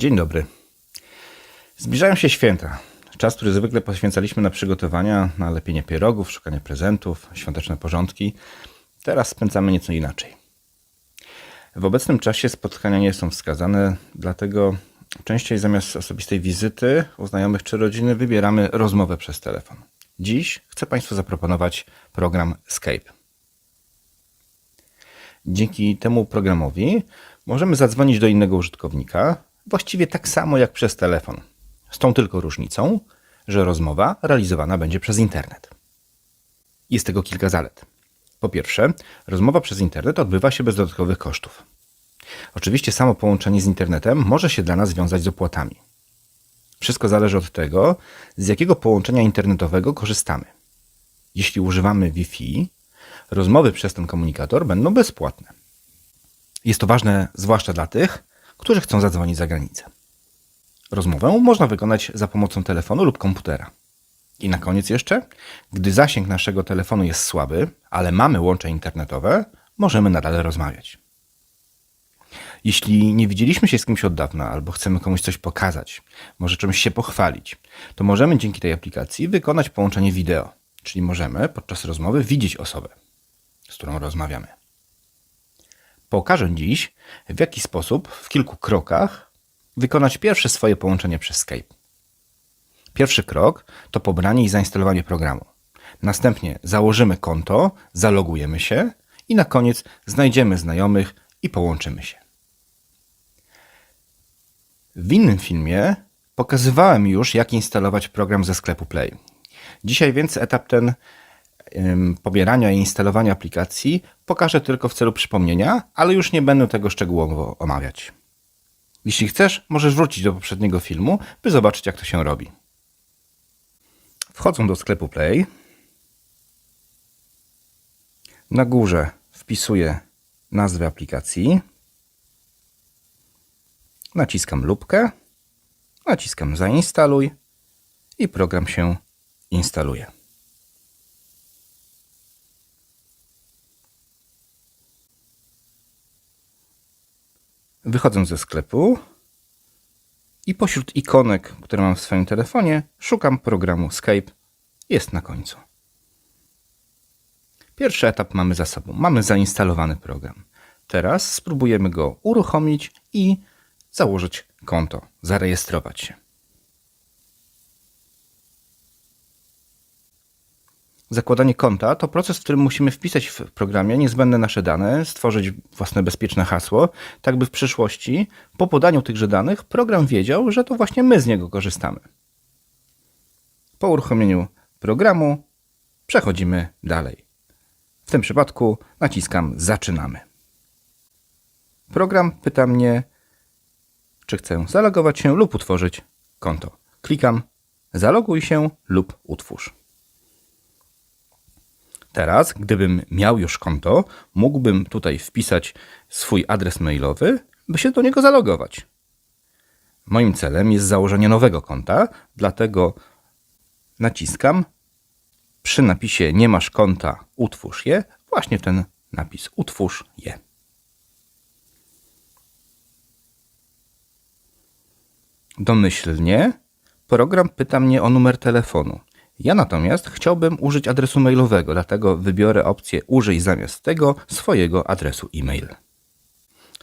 Dzień dobry. Zbliżają się święta. Czas, który zwykle poświęcaliśmy na przygotowania, na lepienie pierogów, szukanie prezentów, świąteczne porządki. Teraz spędzamy nieco inaczej. W obecnym czasie spotkania nie są wskazane, dlatego częściej zamiast osobistej wizyty u znajomych czy rodziny wybieramy rozmowę przez telefon. Dziś chcę Państwu zaproponować program Skype. Dzięki temu programowi możemy zadzwonić do innego użytkownika, właściwie tak samo jak przez telefon. Z tą tylko różnicą, że rozmowa realizowana będzie przez internet. Jest tego kilka zalet. Po pierwsze, rozmowa przez internet odbywa się bez dodatkowych kosztów. Oczywiście samo połączenie z internetem może się dla nas wiązać z opłatami. Wszystko zależy od tego, z jakiego połączenia internetowego korzystamy. Jeśli używamy Wi-Fi, rozmowy przez ten komunikator będą bezpłatne. Jest to ważne zwłaszcza dla tych, którzy chcą zadzwonić za granicę. Rozmowę można wykonać za pomocą telefonu lub komputera. I na koniec jeszcze, gdy zasięg naszego telefonu jest słaby, ale mamy łącze internetowe, możemy nadal rozmawiać. Jeśli nie widzieliśmy się z kimś od dawna albo chcemy komuś coś pokazać, może czymś się pochwalić, to możemy dzięki tej aplikacji wykonać połączenie wideo, czyli możemy podczas rozmowy widzieć osobę, z którą rozmawiamy. Pokażę dziś, w jaki sposób w kilku krokach wykonać pierwsze swoje połączenie przez Skype. Pierwszy krok to pobranie i zainstalowanie programu. Następnie założymy konto, zalogujemy się i na koniec znajdziemy znajomych i połączymy się. W innym filmie pokazywałem już, jak instalować program ze sklepu Play. Dzisiaj więc etap ten pobierania i instalowania aplikacji pokażę tylko w celu przypomnienia, ale już nie będę tego szczegółowo omawiać. Jeśli chcesz, możesz wrócić do poprzedniego filmu, by zobaczyć, jak to się robi. Wchodzą do sklepu Play. Na górze wpisuję nazwę aplikacji. Naciskam lupkę. Naciskam zainstaluj i program się instaluje. Wychodzę ze sklepu i pośród ikonek, które mam w swoim telefonie, szukam programu Skype. Jest na końcu. Pierwszy etap mamy za sobą. Mamy zainstalowany program. Teraz spróbujemy go uruchomić i założyć konto, zarejestrować się. Zakładanie konta to proces, w którym musimy wpisać w programie niezbędne nasze dane, stworzyć własne bezpieczne hasło, tak by w przyszłości, po podaniu tychże danych, program wiedział, że to właśnie my z niego korzystamy. Po uruchomieniu programu przechodzimy dalej. W tym przypadku naciskam Zaczynamy. Program pyta mnie, czy chcę zalogować się lub utworzyć konto. Klikam Zaloguj się lub utwórz. Teraz, gdybym miał już konto, mógłbym tutaj wpisać swój adres mailowy, by się do niego zalogować. Moim celem jest założenie nowego konta, dlatego naciskam przy napisie nie masz konta, utwórz je, właśnie ten napis utwórz je. Domyślnie program pyta mnie o numer telefonu. Ja natomiast chciałbym użyć adresu mailowego, dlatego wybiorę opcję użyj zamiast tego swojego adresu e-mail.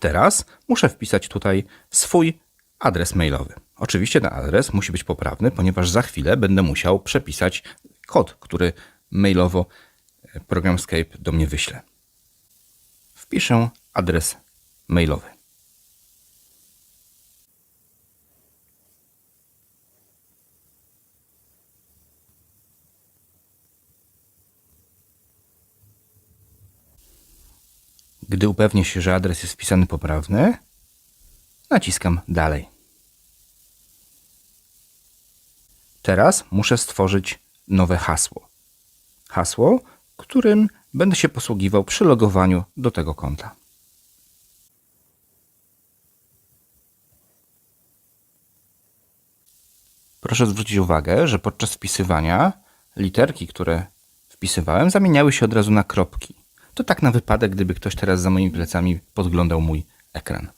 Teraz muszę wpisać tutaj swój adres mailowy. Oczywiście ten adres musi być poprawny, ponieważ za chwilę będę musiał przepisać kod, który mailowo program Skype do mnie wyśle. Wpiszę adres mailowy. Gdy upewnię się, że adres jest wpisany poprawny, naciskam dalej. Teraz muszę stworzyć nowe hasło. Hasło, którym będę się posługiwał przy logowaniu do tego konta. Proszę zwrócić uwagę, że podczas wpisywania literki, które wpisywałem, zamieniały się od razu na kropki. To tak na wypadek, gdyby ktoś teraz za moimi plecami podglądał mój ekran.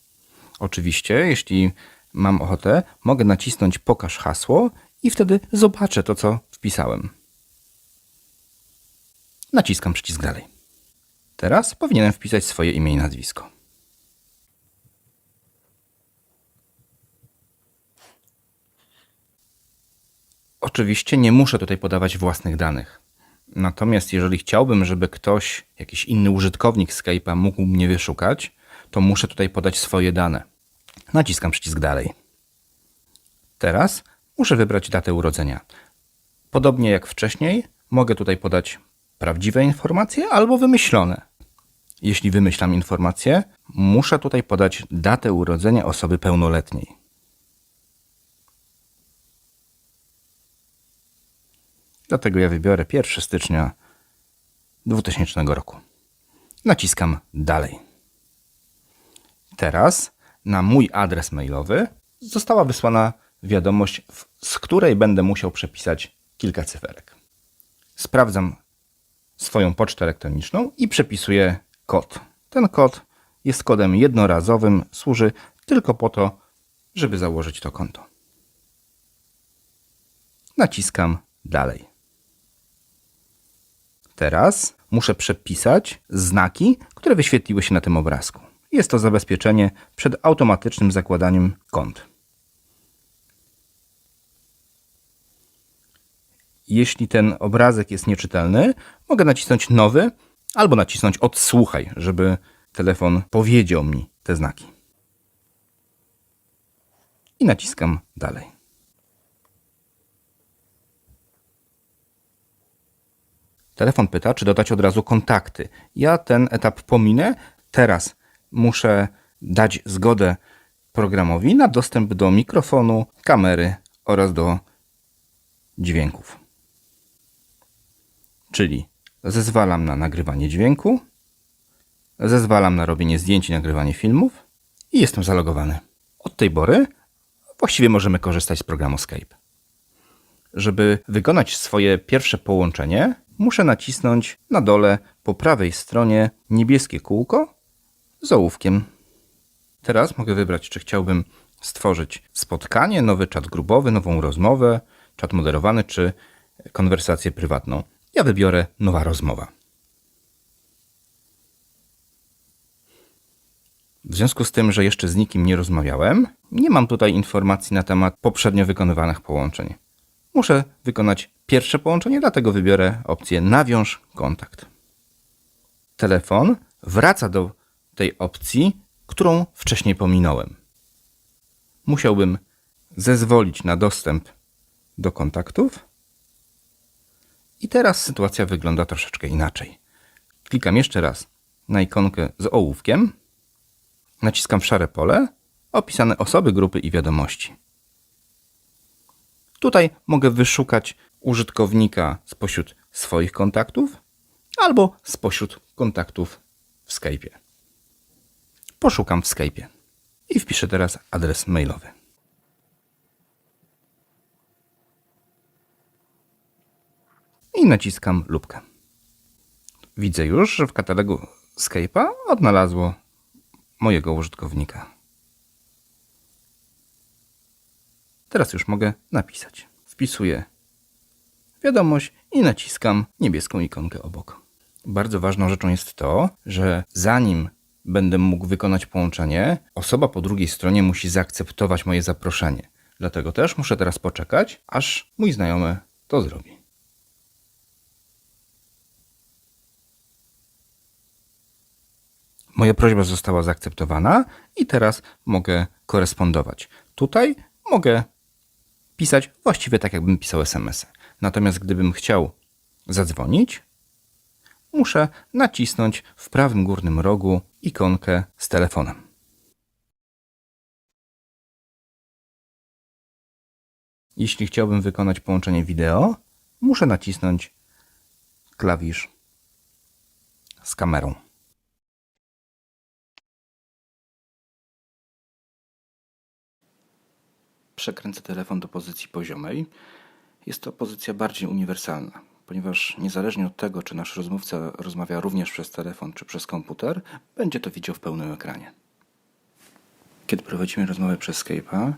Oczywiście, jeśli mam ochotę, mogę nacisnąć pokaż hasło i wtedy zobaczę to, co wpisałem. Naciskam przycisk dalej. Teraz powinienem wpisać swoje imię i nazwisko. Oczywiście nie muszę tutaj podawać własnych danych. Natomiast jeżeli chciałbym, żeby ktoś, jakiś inny użytkownik Skype'a mógł mnie wyszukać, to muszę tutaj podać swoje dane. Naciskam przycisk dalej. Teraz muszę wybrać datę urodzenia. Podobnie jak wcześniej, mogę tutaj podać prawdziwe informacje albo wymyślone. Jeśli wymyślam informację, muszę tutaj podać datę urodzenia osoby pełnoletniej. Dlatego ja wybiorę 1 stycznia 2000 roku. Naciskam dalej. Teraz na mój adres mailowy została wysłana wiadomość, z której będę musiał przepisać kilka cyferek. Sprawdzam swoją pocztę elektroniczną i przepisuję kod. Ten kod jest kodem jednorazowym, służy tylko po to, żeby założyć to konto. Naciskam dalej. Teraz muszę przepisać znaki, które wyświetliły się na tym obrazku. Jest to zabezpieczenie przed automatycznym zakładaniem kont. Jeśli ten obrazek jest nieczytelny, mogę nacisnąć nowy albo nacisnąć odsłuchaj, żeby telefon powiedział mi te znaki. I naciskam dalej. Telefon pyta, czy dodać od razu kontakty. Ja ten etap pominę. Teraz muszę dać zgodę programowi na dostęp do mikrofonu, kamery oraz do dźwięków. Czyli zezwalam na nagrywanie dźwięku, zezwalam na robienie zdjęć i nagrywanie filmów i jestem zalogowany. Od tej pory właściwie możemy korzystać z programu Skype. Żeby wykonać swoje pierwsze połączenie, muszę nacisnąć na dole po prawej stronie niebieskie kółko z ołówkiem. Teraz mogę wybrać, czy chciałbym stworzyć spotkanie, nowy czat grupowy, nową rozmowę, czat moderowany, czy konwersację prywatną. Ja wybiorę nowa rozmowa. W związku z tym, że jeszcze z nikim nie rozmawiałem, nie mam tutaj informacji na temat poprzednio wykonywanych połączeń. Muszę wykonać pierwsze połączenie, dlatego wybiorę opcję Nawiąż kontakt. Telefon wraca do tej opcji, którą wcześniej pominąłem. Musiałbym zezwolić na dostęp do kontaktów. I teraz sytuacja wygląda troszeczkę inaczej. Klikam jeszcze raz na ikonkę z ołówkiem. Naciskam w szare pole, opisane osoby, grupy i wiadomości. Tutaj mogę wyszukać użytkownika spośród swoich kontaktów albo spośród kontaktów w Skype'ie. Poszukam w Skype'ie i wpiszę teraz adres mailowy. I naciskam lubkę. Widzę już, że w katalogu Skype'a odnalazło mojego użytkownika. Teraz już mogę napisać. Wpisuję wiadomość i naciskam niebieską ikonkę obok. Bardzo ważną rzeczą jest to, że zanim będę mógł wykonać połączenie, osoba po drugiej stronie musi zaakceptować moje zaproszenie. Dlatego też muszę teraz poczekać, aż mój znajomy to zrobi. Moja prośba została zaakceptowana i teraz mogę korespondować. Tutaj mogę pisać właściwie tak, jakbym pisał SMS-y. Natomiast gdybym chciał zadzwonić, muszę nacisnąć w prawym górnym rogu ikonkę z telefonem. Jeśli chciałbym wykonać połączenie wideo, muszę nacisnąć klawisz z kamerą. Przekręcę telefon do pozycji poziomej. Jest to pozycja bardziej uniwersalna, ponieważ niezależnie od tego, czy nasz rozmówca rozmawia również przez telefon czy przez komputer, będzie to widział w pełnym ekranie. Kiedy prowadzimy rozmowę przez Skype'a,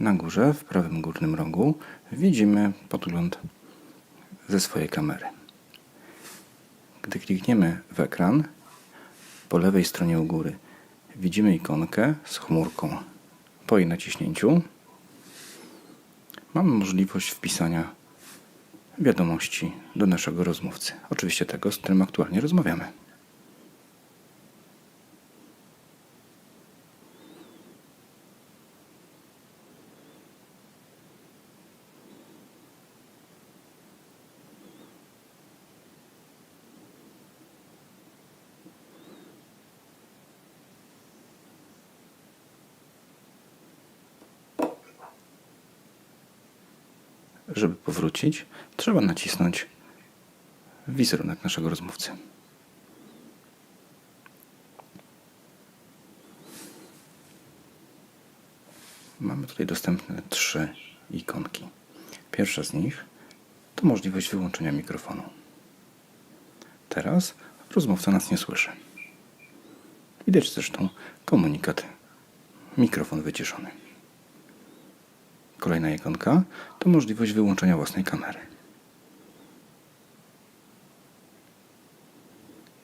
Na górze, w prawym górnym rogu, widzimy podgląd ze swojej kamery. Gdy klikniemy w ekran, po lewej stronie u góry widzimy ikonkę z chmurką. Po jej naciśnięciu mamy możliwość wpisania wiadomości do naszego rozmówcy. Oczywiście tego, z którym aktualnie rozmawiamy. Żeby powrócić, trzeba nacisnąć wizerunek naszego rozmówcy. Mamy tutaj dostępne trzy ikonki. Pierwsza z nich to możliwość wyłączenia mikrofonu. Teraz rozmówca nas nie słyszy. Widać zresztą komunikat mikrofon wyciszony. Kolejna ikonka to możliwość wyłączenia własnej kamery.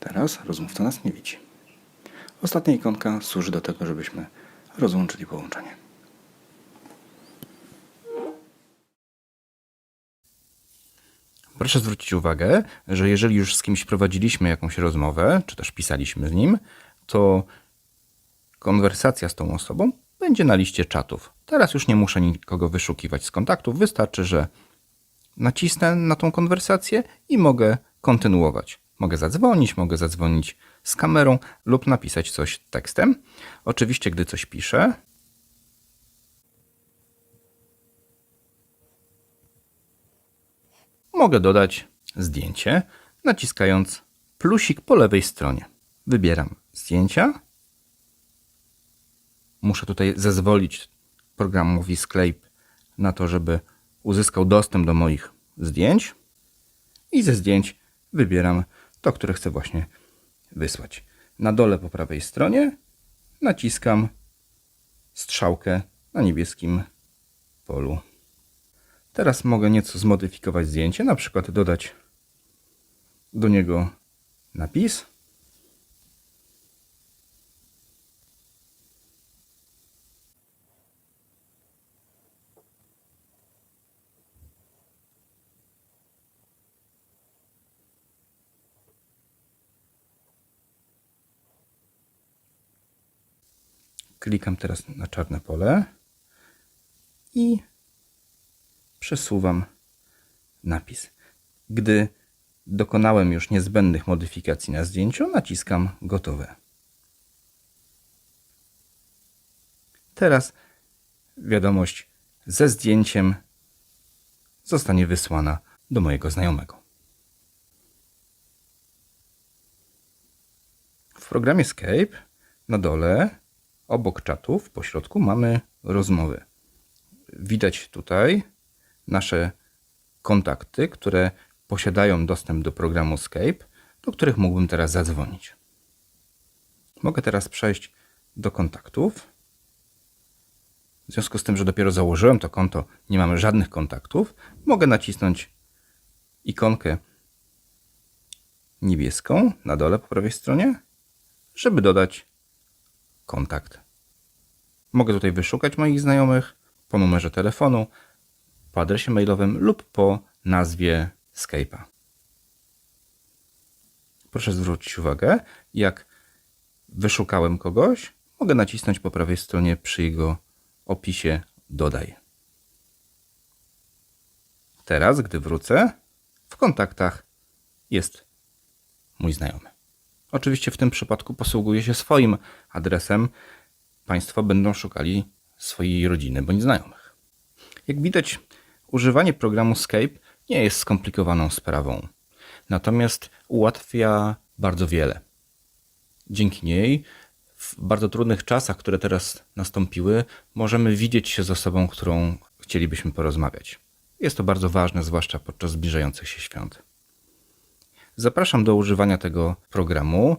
Teraz rozmówca nas nie widzi. Ostatnia ikonka służy do tego, żebyśmy rozłączyli połączenie. Proszę zwrócić uwagę, że jeżeli już z kimś prowadziliśmy jakąś rozmowę, czy też pisaliśmy z nim, to konwersacja z tą osobą będzie na liście czatów. Teraz już nie muszę nikogo wyszukiwać z kontaktów, wystarczy, że nacisnę na tą konwersację i mogę kontynuować. Mogę zadzwonić, mogę zadzwonić z kamerą lub napisać coś tekstem. Oczywiście, gdy coś piszę, mogę dodać zdjęcie, naciskając plusik po lewej stronie. Wybieram zdjęcia. Muszę tutaj zezwolić programowi Skype na to, żeby uzyskał dostęp do moich zdjęć. I ze zdjęć wybieram to, które chcę właśnie wysłać. Na dole po prawej stronie naciskam strzałkę na niebieskim polu. Teraz mogę nieco zmodyfikować zdjęcie, na przykład dodać do niego napis. Klikam teraz na czarne pole i przesuwam napis. Gdy dokonałem już niezbędnych modyfikacji na zdjęciu, naciskam gotowe. Teraz wiadomość ze zdjęciem zostanie wysłana do mojego znajomego. W programie Skype na dole, obok czatów, po środku mamy rozmowy. Widać tutaj nasze kontakty, które posiadają dostęp do programu Skype, do których mógłbym teraz zadzwonić. Mogę teraz przejść do kontaktów. W związku z tym, że dopiero założyłem to konto, nie mamy żadnych kontaktów, mogę nacisnąć ikonkę niebieską na dole po prawej stronie, żeby dodać kontakt. Mogę tutaj wyszukać moich znajomych po numerze telefonu, po adresie mailowym lub po nazwie Skype'a. Proszę zwrócić uwagę, jak wyszukałem kogoś, mogę nacisnąć po prawej stronie przy jego opisie Dodaj. Teraz, gdy wrócę, w kontaktach jest mój znajomy. Oczywiście w tym przypadku posługuję się swoim adresem. Państwo będą szukali swojej rodziny bądź znajomych. Jak widać, używanie programu Skype nie jest skomplikowaną sprawą, natomiast ułatwia bardzo wiele. Dzięki niej w bardzo trudnych czasach, które teraz nastąpiły, możemy widzieć się z osobą, którą chcielibyśmy porozmawiać. Jest to bardzo ważne, zwłaszcza podczas zbliżających się świąt. Zapraszam do używania tego programu.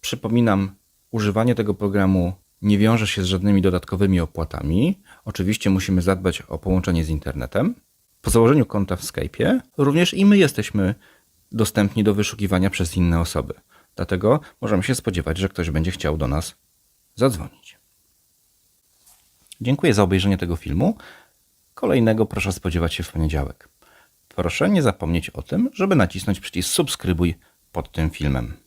Przypominam, używanie tego programu nie wiąże się z żadnymi dodatkowymi opłatami. Oczywiście musimy zadbać o połączenie z internetem. Po założeniu konta w Skype'ie również i my jesteśmy dostępni do wyszukiwania przez inne osoby. Dlatego możemy się spodziewać, że ktoś będzie chciał do nas zadzwonić. Dziękuję za obejrzenie tego filmu. Kolejnego proszę spodziewać się w poniedziałek. Proszę nie zapomnieć o tym, żeby nacisnąć przycisk subskrybuj pod tym filmem.